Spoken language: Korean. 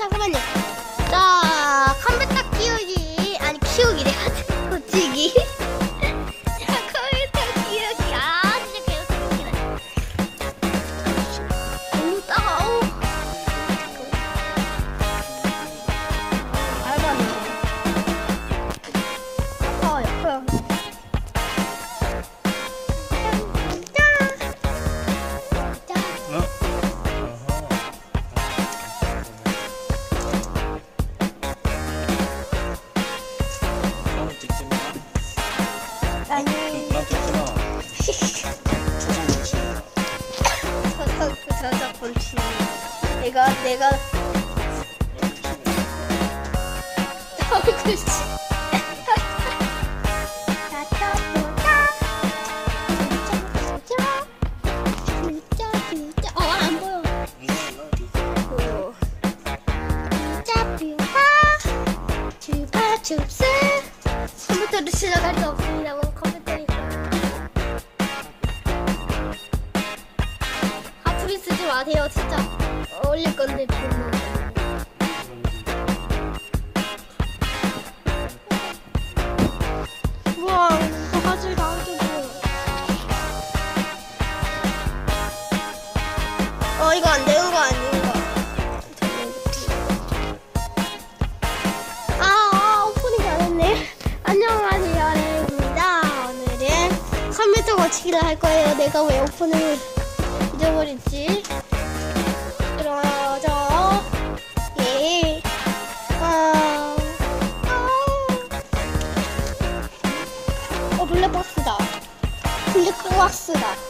잠깐만요. 아니. 난 찍지 마. 초성 치 저저 저저 본치. 내가 내가 뷰가 줍스. 컴퓨터로 시작할 수 없습니다 앞으로 쓰지 마세요. 진짜 어울릴 건데 보면 우와 바가지 다 해주고 어 이거 안 되는 거 아닌가 아, 아 오프닝 안 했네. 안녕하세요 레입니다. 오늘은 컴퓨터 고치기를 할 거예요. 내가 왜 오프닝을 잊어버렸지. 그러죠 예. 아, 아. 어 블랙박스다. 블랙박스다